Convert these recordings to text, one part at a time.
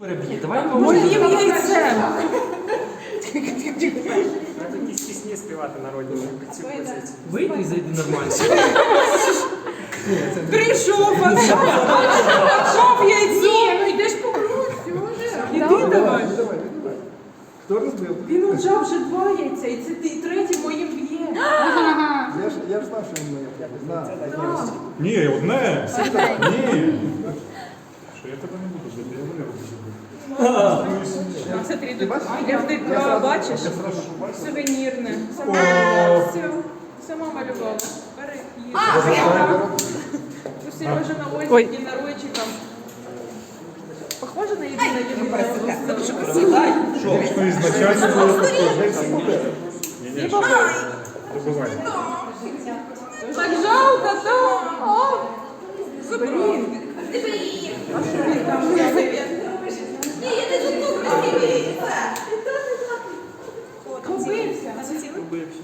Переб'є, давай Моїм яйцем. Треба якісь пісні співати народні цю позицію. Вийди і зайди нормально. Прийшов, пішов яйцо. ну йдеш по кругу, все вже. Іди давай. Хто розбив? Він отжав вже два яйця, і це ти третє моїм б'є. Я ж, я ж знав, що він моє. Ні, одне. Ні. Що я тебе не буду бити, я мене буду бити. Смотри, тут бачиш? я втекла, бачиш? Я. Сувенірне. Сама, все, сама малювала. Бери, їж. У Сережи на Ользі єдиноройчиком. Похоже на єдиноройчика? Що ізначально було таке? Ні, ні, що? Добивай. Так жалко, то. О, Побився.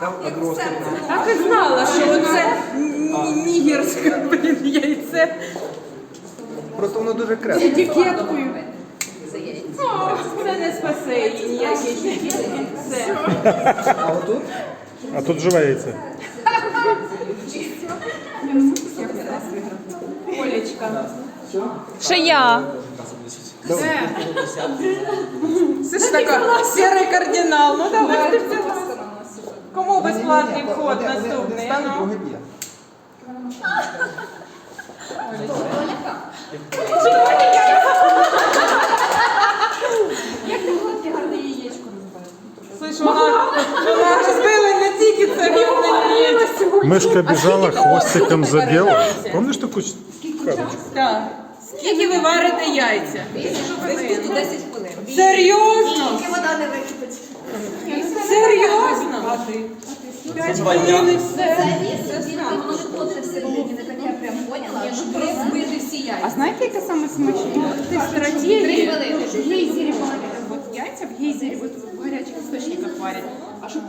Там на другу сторону. Так і знала, що оце ні- нігерське, блін, яйце. Просто воно дуже крепке. Етикеткою. О, Це не спасе її ніякі етикетки. Все. А отут? А тут живе яйце. Олечка. Ще я. Це ж така сірий кардинал. Ну давай. Кому безплатний вход наступний? А ну. Друге є. Як ти гладке гарне яєчко розбив? Слышь, вона, розбила не тільки це. Мишка біжала, хвостиком заділа. Помниш таку карточку? Так. Скільки ви варите яйця? Десь тут 10 хвилин. Серйозно? Тільки вода не википить. Серйозно? П'ять хвилин і все. Це звідки воно всередині, не таке прям поняла, розбити всі А знаєте, яке саме смачне? Ти Три хвилини. гейзері. Яйця в гейзері в гарячих істочниках варять. А щоб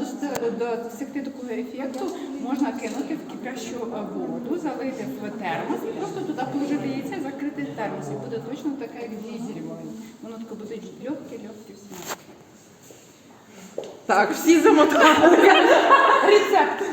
досягти, такого ефекту, можна кинути в кипящу е, воду, залити в термос і просто туди положити яйця, закрити термос. І буде точно таке, як в гейзері варять. Воно таке буде легке-легке все. Так, всі замотали. Рецепт.